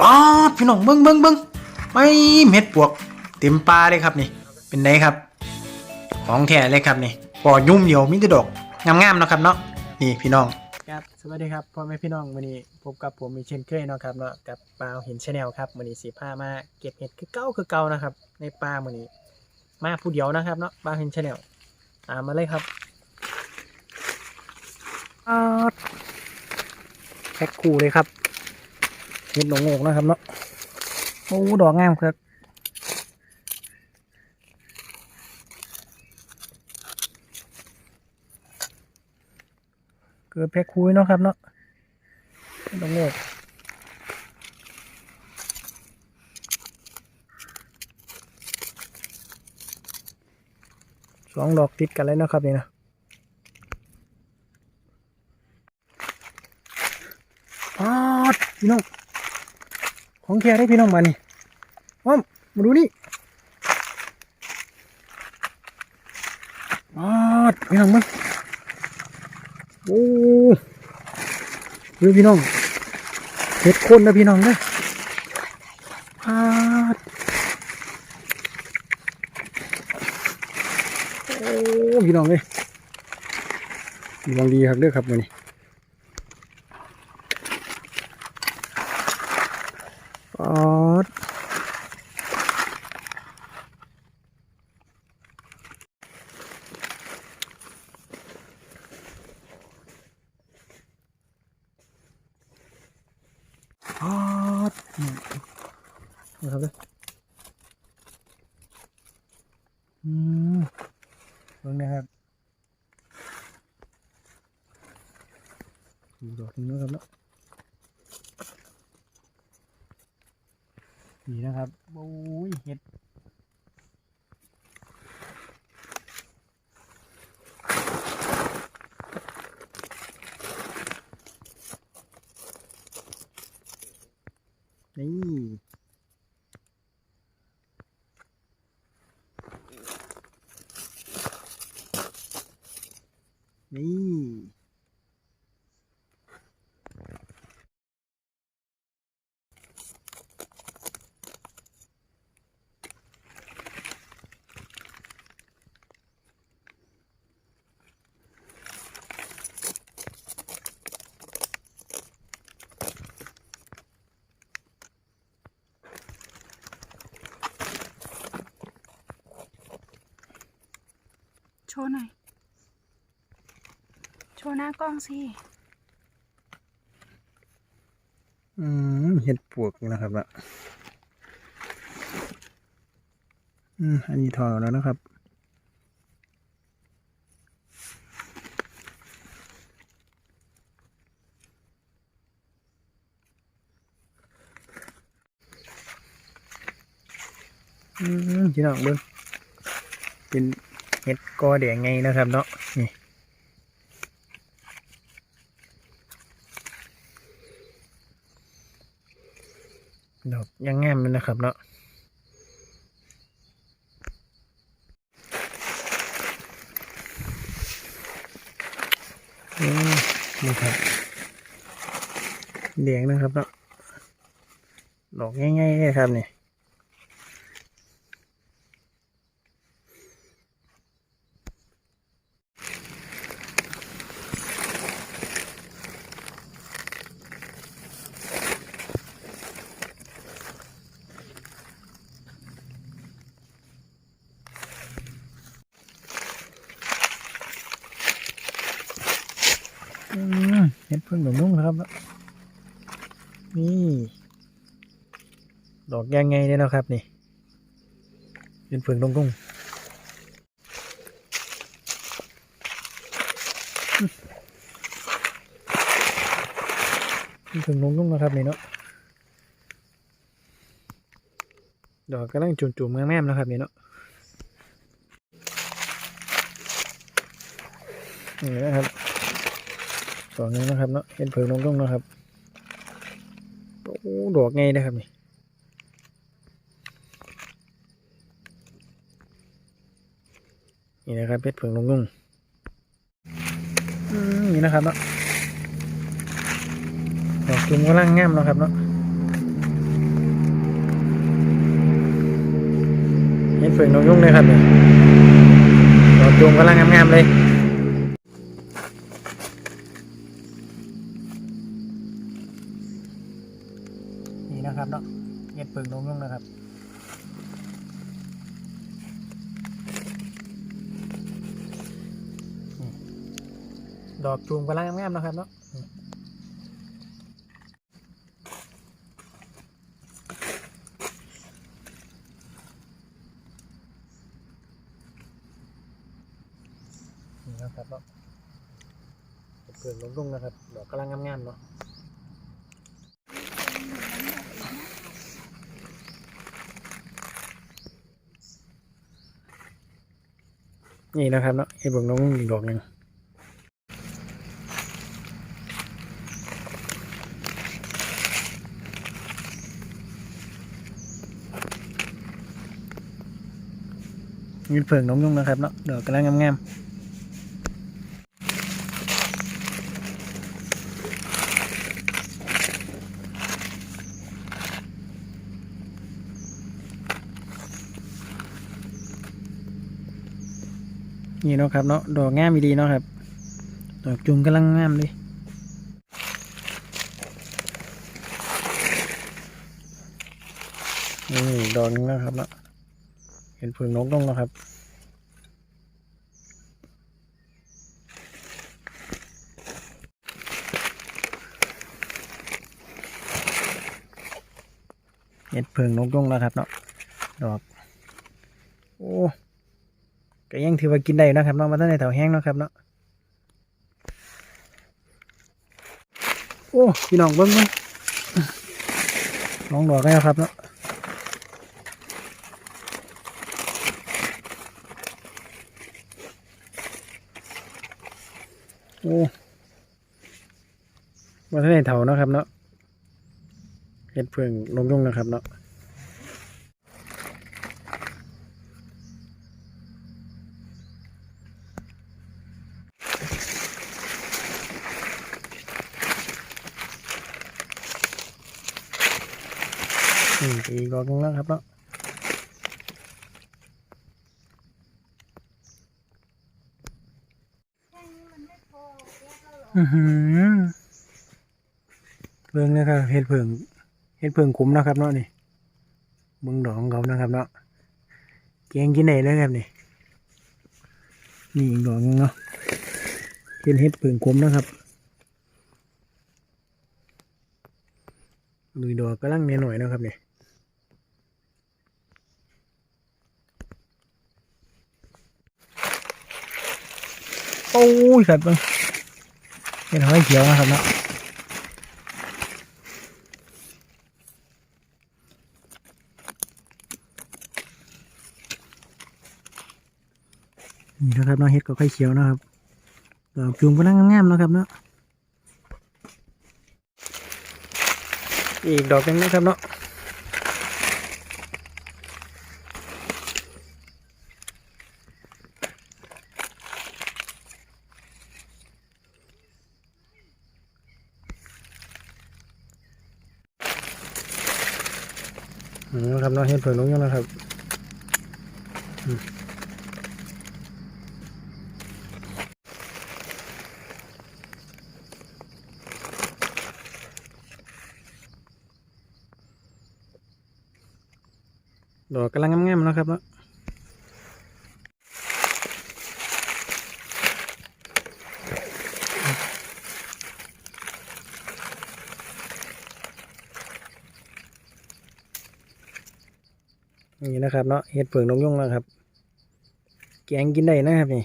ป๊อดพี่น้องเบิ้งเบิ้งเบิ้งไม่เม็ดปวก เต็มปลาเลยครับนี่ เป็นไงครับ ของแท้เลยครับนี่ปอยุ่มเดียวมิตรดอกงามๆเนาะครับเนาะนี่พี่น้องครับสวัสดีครับพ่อแม่พี่น้องวันนี้พบกับผมอีกเช่นเคยเนาะครับเนาะกับปลาเห็นชาแนลครับวันนี้สีผ้ามาเก็บเห็ดคือเก้าคือเก่านะครับ ในปลาวันนี้ มาผู้เดียวนะครับเนาะปลาเห็นชาแนลตามมาเลยครับออดแพ็คคู่เลยครับเห็ดหนงอกนะครับเนาะโอ้ดอกงามครับเกิดแพ็คคู่เนาะครับเนาะห็ดหนงอกสองดอกติดกันเลยเนาะครับนี่นะออดพี่น้อง ของแท้ได้พี่น้องมานี่อ้อมมาดูนี่ออดพี่น้องมั้งโอ้ดูพี่น้องเห็ดคนนะพี่น้องเด้อออดโอ้พี่น้องเลยดวงดีครับเด้อครับวันนี้ ปอดนี่นะครับเลยอืมเบิ่งนะครับดูดอกนึงนะครับเนาะ นี่นะครับโอ้ยเห็ดนี่นี่ โช ว์หน่อย โชว์หน้ากล้องสิ อืมเห็ดปวกนะครับอะอืมอันนี้ถอดแล้วนะครับ อืมพี่น้องเบิ้งเป็น เห็ดกอแดงไงนะครับเนาะนี่ดอกยังงามเลยนะครับเนาะอืมนี่ครับแดงนะครับเนาะดอกง่ายๆครับนี่ อื เห็ดพึ่งหนุ่มๆนะครับ นี่ ดอกยังไงเนี่ยนะครับนี่เห็ดพึ่งตรงๆเห็ดพึ่งตรงนะครับนี่เนาะดอกกำลังจุ่มๆแง่มๆนะครับนี่เนาะนี่นะครับ ต่อเงินนะครับเนาะเห็นเผิงลงต้องนะครับโอ้ดอกไงนะครับนี่นี่นะครับเพชรผืองลงงุ่งนี่นะครับเนาะดอกจุ่มก็ร่างงามนะครับเนาะเห็นผืองลงงุ่งเลยครับดอกจุ่มก็ร่างงามๆเลย ดอกจูมกำลังงามๆนะครับเนาะนี่นะครับเนาะเห็ดเผือกนกยุ่งนะครับ ดอกกำลังงามๆเนาะนี่นะครับเนาะเห็ดเผือกนกยุ่งอีกดอกหนึ่ง เงินเผือกน้องยุ่งนะครับเนาะดอกกำลังงามๆนี่เนาะครับเนาะดอกงามดีเนาะครับ ดอกจุ่มกำลังงามเลยนี่ดอกนึงนะครับเนาะ เห็นเผือกนกลงแล้วครับเห็ดเพิงนกยงแล้วครับเนาะดอกโอ้ก็ยังถือว่ากินได้นะครับเนาะมาตั้งแต่แถวแห้งเนาะครับเนาะโอ้พี่น้องเบิ้งเบิ้งน้องดอกแล้วครับเนาะโอ้ มาตั้งแต่แถวเนาะครับเนาะเห็ดเฟืองลงยุ่งนะครับเนาะนี่อีกดอกนึงแล้วครับเนาะอือหือ เบิ่งนะครับเห็ดเฟืองเห็ดเพิ่งคุ้มนะครับเนาะนี่เบิ่งดอกของเขานะครับเนาะแกงกินไหนเลยครับนี่นี่อีกดอกนึงเนาะเป็นเห็ดเพิ่งคุ้มนะครับมือดอกกำลังเนียหน่อยนะครับนี่โอ้ยครับเบิ่งเห็ดหอยเขียวนะครับเนาะ นะครับเนาะเห็ดก็ค่อยเขียวนะครับกจูงกำลังงามๆนะครับเนาะอีกดอกนึงนะครับเนาะนะครับเนาะเห็ดเผือกนกยังนะครับ ดอกกำลังงามๆนะครับเนาะนี่นะครับเนาะเห็ดเผือกนกยุงนะครับ แกงกินได้นะครับนี่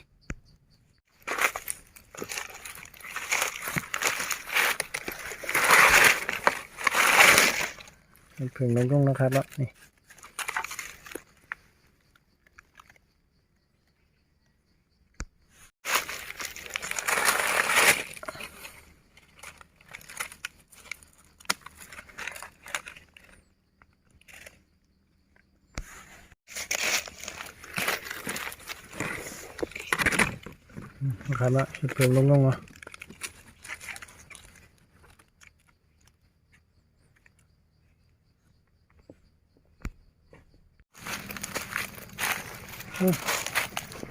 เห็ดเผือกนกยุงนะครับเนาะนี่ นะครับละเห็ดเผือกลงลงๆเนาะ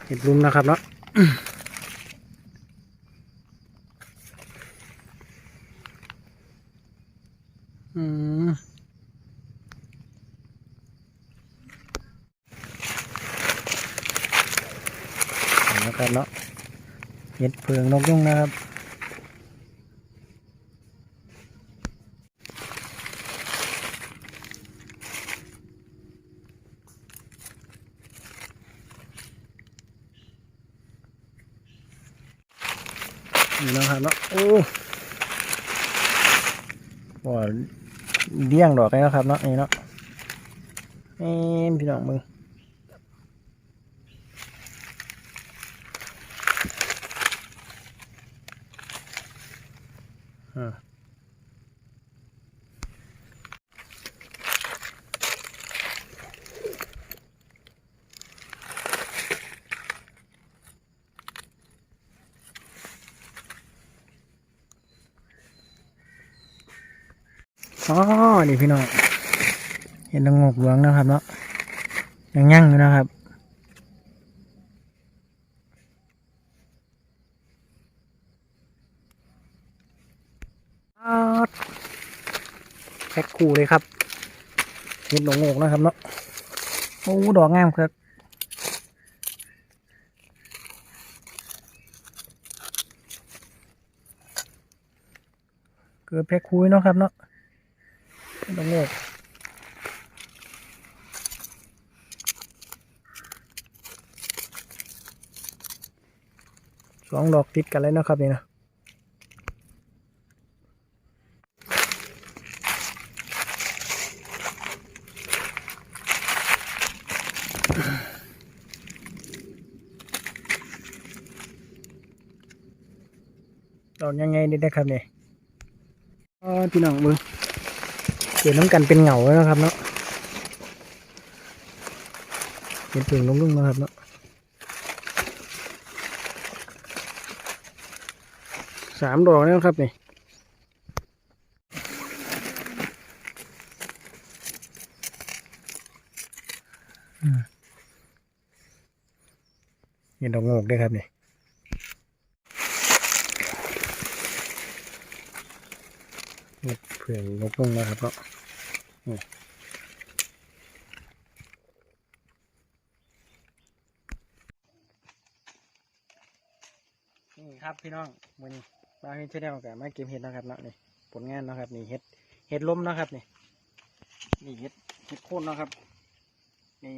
เห็ดลุมนะครับเนาะอืมนะครับเนาะ ห็ดเผืองนกยุงนะครับ นี่นะครับเนาะโอ้บ่เลี้ยงดอกเลยนะครับเนาะนี่เนาะเอ็มพี่น้องมึง อ๋อนี่พี่น้องเห็นนงกเหลืองนะครับเนาะยังยั่งอยู่นะครับแพ็คคู่เลยครับเห็นนงกนะครับเนาะโอ้ดอกงามครับเกิดแพ็คคู่เนาะครับเนาะ เห็นนงกสองดอกติดกันเลยนะครับนี่นะดอกยังไงนี่นะครับเนี่ยพี่น้องมึง เกี่ยวน้ำกันเป็นเหงาแล้วนะครับเนาะเป็นเปลืองลุ่งๆนะครับเนาะสามดอกแล้วครับนี่อืมนี่ดอกโงกด้วยครับนี่ เผื่อนนกลงนะครับเนาะนี่ครับพี่น้องมือนี้บางที่ได้โอกาสมาเก็บเห็ดนะครับเนาะนี่ผลงานนะครับนี่เห็ดเห็ดล้มนะครับนี่นี่เห็ดเห็ดโคนนะครับ นี่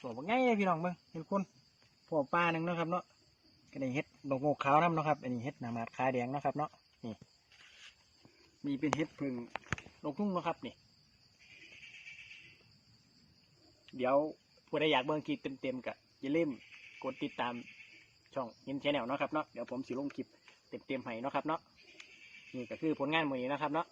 ตัวบางไงเลยพี่น้องเบิ่งเห็ดโคนพวกปลาหนึ่งนะครับเนาะก็ได้เห็ดดอกโงกขาวน้ำนะครับอันนี้เห็ดหนามาดขาแดงนะครับเนาะนี่ มีเป็นเห็ดพึ่งดอกทุ่งนะครับนี่ เดี๋ยวผู้ใดอยากเบิ่งคลิปเต็มๆก็อย่าลืมกดติดตามช่องยินแชนแนลนะครับเนาะเดี๋ยวผมสิลงคลิปเต็มๆให้นะครับเนาะนี่ก็คือผลงานมือนี้นะครับเนาะ